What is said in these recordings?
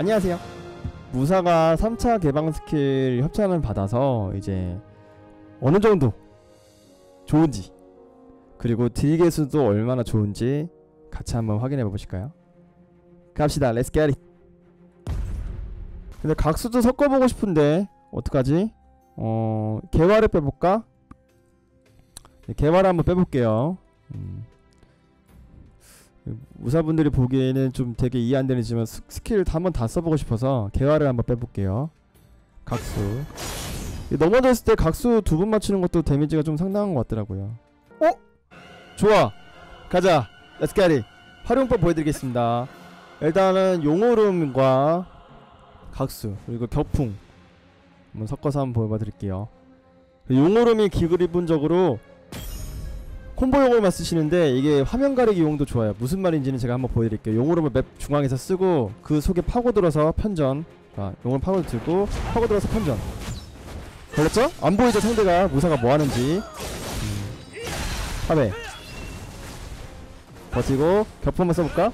안녕하세요. 무사가 3차 개방 스킬 협찬을 받아서 이제 어느 정도 좋은지 그리고 딜 개수도 얼마나 좋은지 같이 한번 확인해 보실까요? 갑시다. 렛츠 겟 잇. 근데 각수도 섞어보고 싶은데 어떡하지? 어 개화를 빼볼까? 네, 개화를 한번 빼볼게요. 음. 무사분들이 보기에는 좀 되게 이해 안 되지만 스, 스킬을 다 한번 다 써보고 싶어서 개화를 한번 빼볼게요. 각수. 이 넘어졌을 때 각수 두 번 맞추는 것도 데미지가 좀 상당한 것 같더라고요. 어? 좋아. 가자. 렛츠 겟 잇. 활용법 보여드리겠습니다. 일단은 용오름과 각수 그리고 격풍 한번 섞어서 한번 보여드릴게요. 용오름이 기본적으로 콤보용으로만 쓰시는데 이게 화면 가리기 용도 좋아요. 무슨 말인지는 제가 한번 보여드릴게요. 용오름을 맵 중앙에서 쓰고 그 속에 파고들어서 편전 아, 용오름 파고들고 파고들어서 편전 걸렸죠? 안 보이죠 상대가 무사가 뭐 하는지 음. 파괴 버티고 한번 써볼까?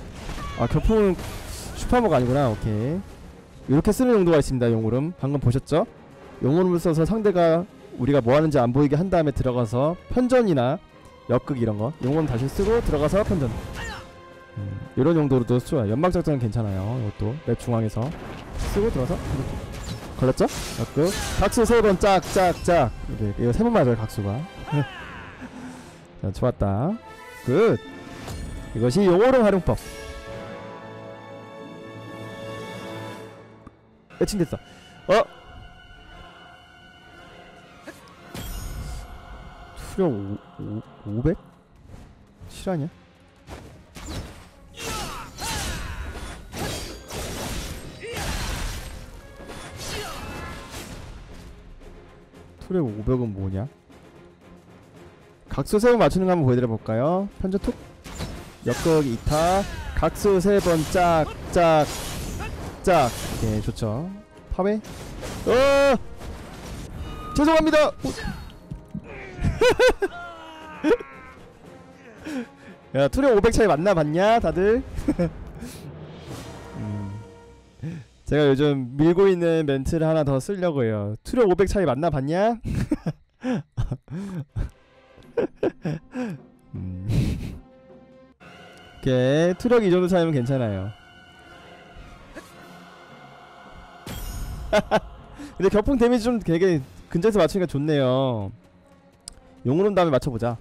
아 격풍은 슈퍼모가 아니구나 오케이 이렇게 쓰는 용도가 있습니다 용오름 방금 보셨죠? 용오름을 써서 상대가 우리가 뭐 하는지 안 보이게 한 다음에 들어가서 편전이나 역극 이런 거? 용오름 다시 쓰고 들어가서 편전. 음, 이런 용도로도 좋아요 연막 작전은 괜찮아요. 이것도 맵 중앙에서 쓰고 들어가서. 걸렸죠? 역극. 각수 세 번 짝짝짝. 이렇게 이거 세 번 맞아요 각수가. 자 좋았다. 굿 이것이 용오름 활용법. 매칭됐어. 어? 수령 5, 500? 실화냐? 투력 500은 뭐냐? 각수 세번 맞추는 거 한번 보여드려 볼까요? 편저 툭 역극 2타 각수 세 번 짝짝 짝 오케이 좋죠 파괴 어 죄송합니다 오. 야 투력 500 차이 맞나 봤냐 다들? 음. 제가 요즘 밀고 있는 멘트를 하나 더 쓰려고 해요. 투력 500 차이 맞나 봤냐? 음. 오케이 투력 이 정도 차이면 괜찮아요. 근데 격풍 데미지 좀 되게 근처에서 맞추니까 좋네요. 용오름 다음에 맞춰보자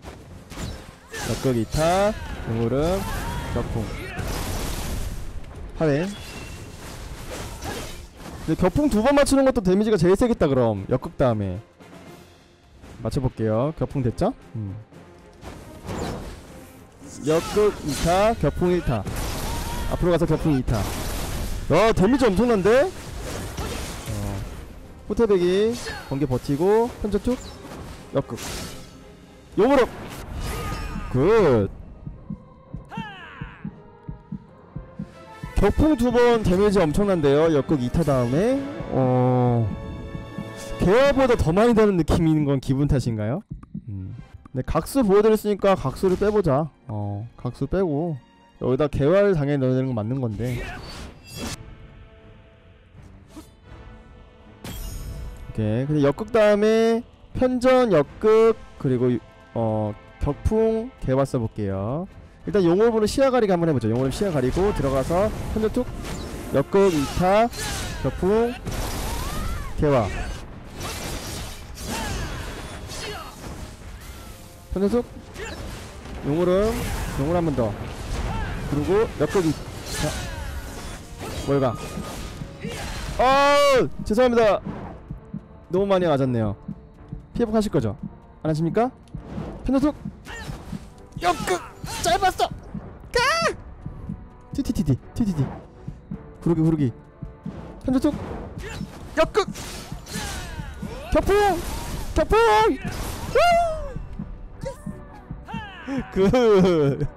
역극 2타 용오름 격풍. 파괴 근데 격풍 두 번 맞추는 것도 데미지가 제일 세겠다 그럼. 역극 다음에. 맞춰볼게요. 격풍 됐죠? 음. 역극 2타 격풍 1타. 앞으로 가서 격풍 2타. 야 데미지 엄청난데? 어. 호텔배기 번개 버티고 툭 역극. 용으로 굿 격풍 두 번 데미지 엄청난데요 역극 2타 다음에 어... 개화보다 더 많이 되는 느낌인 건 기분 탓인가요? 음. 네, 각수 보여드렸으니까 각수를 빼보자. 어, 각수 빼고 여기다 개화를 당연히 넣어야 되는 건 맞는 건데. 오케이. 근데 역극 다음에 편전, 역극 그리고 어 격풍 개화 써볼게요. 일단 용월부는 시야 가리기 한번 해보죠. 용월 시야 가리고 들어가서 편전 툭 역극 2타 격풍 개화. 편연속 용으름 용을 한번 더. 그리고 역극이 자 뭘가? 어 죄송합니다. 너무 많이 맞았네요. 피해복 하실 거죠? 안 하십니까? 편연속 역극 짧았어. 가! 티티티티 티티티. 구르기 구르기. 편연속 역극 격풍 격풍 굿.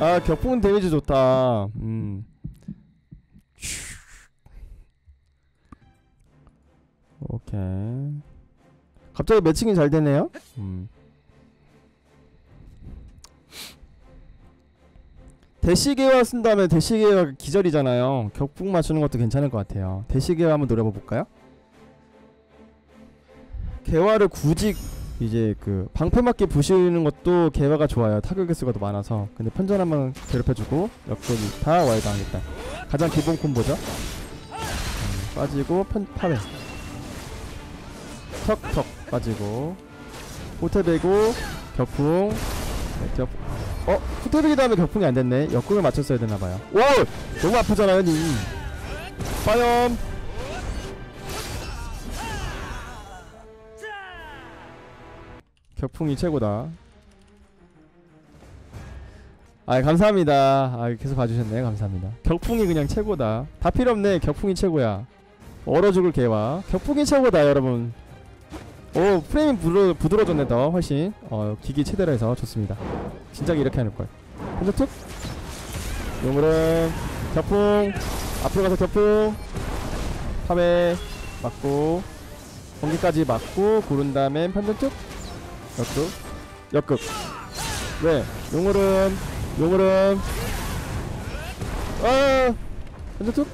아 격풍 데미지 좋다. 음. 오케이. 갑자기 매칭이 잘 되네요. 음. 대시계와 쓴다면 대시계가 기절이잖아요. 격풍 맞추는 것도 괜찮을 것 같아요. 대시계와 한번 노려봐 볼까요? 개화를 굳이 이제 그 방패 맞게 부시는 것도 개화가 좋아요. 타격 개수가 더 많아서. 근데 편전 한번 괴롭혀주고 역전 2타 와이드 하겠다. 가장 기본 콤보죠. 음, 빠지고 편 파괴. 턱턱 빠지고 호텔베고 격풍 네, 격 어? 후퇴비기 다음에 격풍이 안 됐네. 역공을 맞췄어야 되나 봐요. 오! 너무 아프잖아요, 니. 빠염. 격풍이 최고다. 아, 감사합니다. 아, 계속 봐주셨네요. 감사합니다. 격풍이 그냥 최고다. 다 필요 없네. 격풍이 최고야. 얼어 죽을 개와 격풍이 최고다, 여러분. 오, 프레임 부드러, 부드러워졌네, 더. 훨씬. 어, 기기 최대로 해서 좋습니다. 진작 이렇게 하는 걸. 먼저 툭. 용으름 격풍. 앞으로 가서 격풍. 파괴 맞고 공기까지 맞고 고른 다음에 편전 툭 역극. 역극. 왜 용으름 용으름 아 편전 툭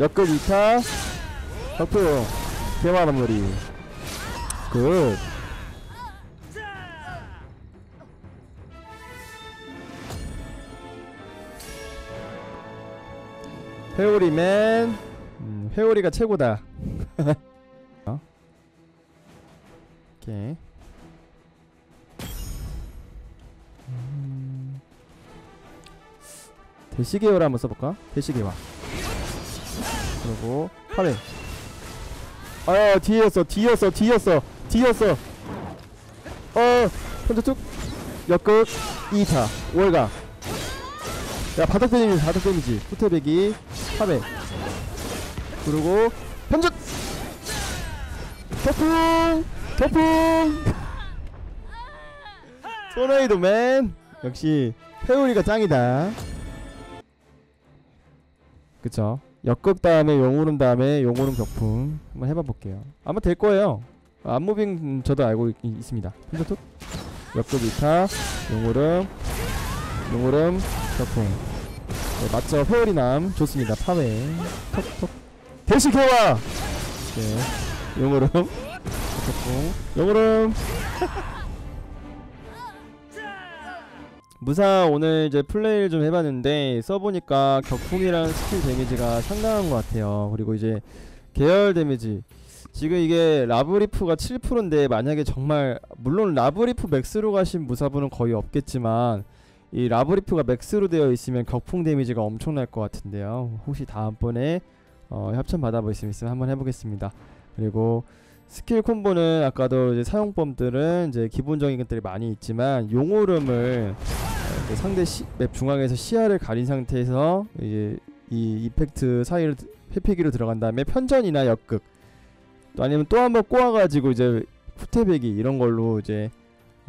역극 2타. 격풍. 대화 마무리 굿 회오리맨. 음, 회오리가 최고다. 어? 오케이. 음, 대시계열 한번 써볼까? 대시계화 그리고 파괴 아 뒤였어 뒤였어 뒤였어 뒤였어. 어 편트 툭 역극. 2타. 월가. 야 바닥 데미지 바닥 데미지. 후퇴배기 파괴 그리고 편전 태풍! 태풍! 소나이도맨. 역시 회오리가 짱이다. 그쵸? 역극 다음에 용오름 다음에 용오름 격풍 한번 해봐 볼게요. 아마 될 거예요 안무빙 음, 저도 알고 있, 있습니다. 편전툭 역극 2타 용오름 용오름 격풍. 네, 맞죠. 회오리남. 좋습니다. 파괴 톡톡. 대시 개화 네 용오름 격풍. 용오름! 무사 오늘 이제 플레이를 좀 해봤는데 써보니까 격풍이랑 스킬 데미지가 상당한 것 같아요. 그리고 이제 계열 데미지 지금 이게 라브리프가 7%인데 만약에 정말 물론 라브리프 맥스로 가신 무사분은 거의 없겠지만 이 라브리프가 맥스로 되어 있으면 격풍 데미지가 엄청날 것 같은데요. 혹시 다음번에 어, 협찬 수 있으면 한번 해보겠습니다. 그리고 스킬 콤보는 아까도 이제 사용법들은 이제 기본적인 것들이 많이 있지만 용오름을 어, 상대 시, 맵 중앙에서 시야를 가린 상태에서 이제 이 이펙트 사이를 회피기로 들어간 다음에 편전이나 역극 또 아니면 또 한번 꼬아가지고 이제 후퇴배기 이런 걸로 이제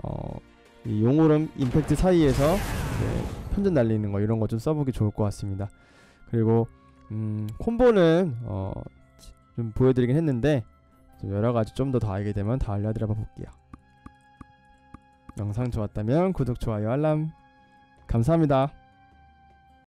어, 이 용오름 임팩트 사이에서 편전 날리는 거 이런 거 좀 써보기 좋을 것 같습니다. 그리고 음, 콤보는 어, 좀 보여드리긴 했는데 좀 여러 가지 좀 더 더 알게 되면 더 알려드려 볼게요. 영상 좋았다면 구독, 좋아요, 알람 감사합니다.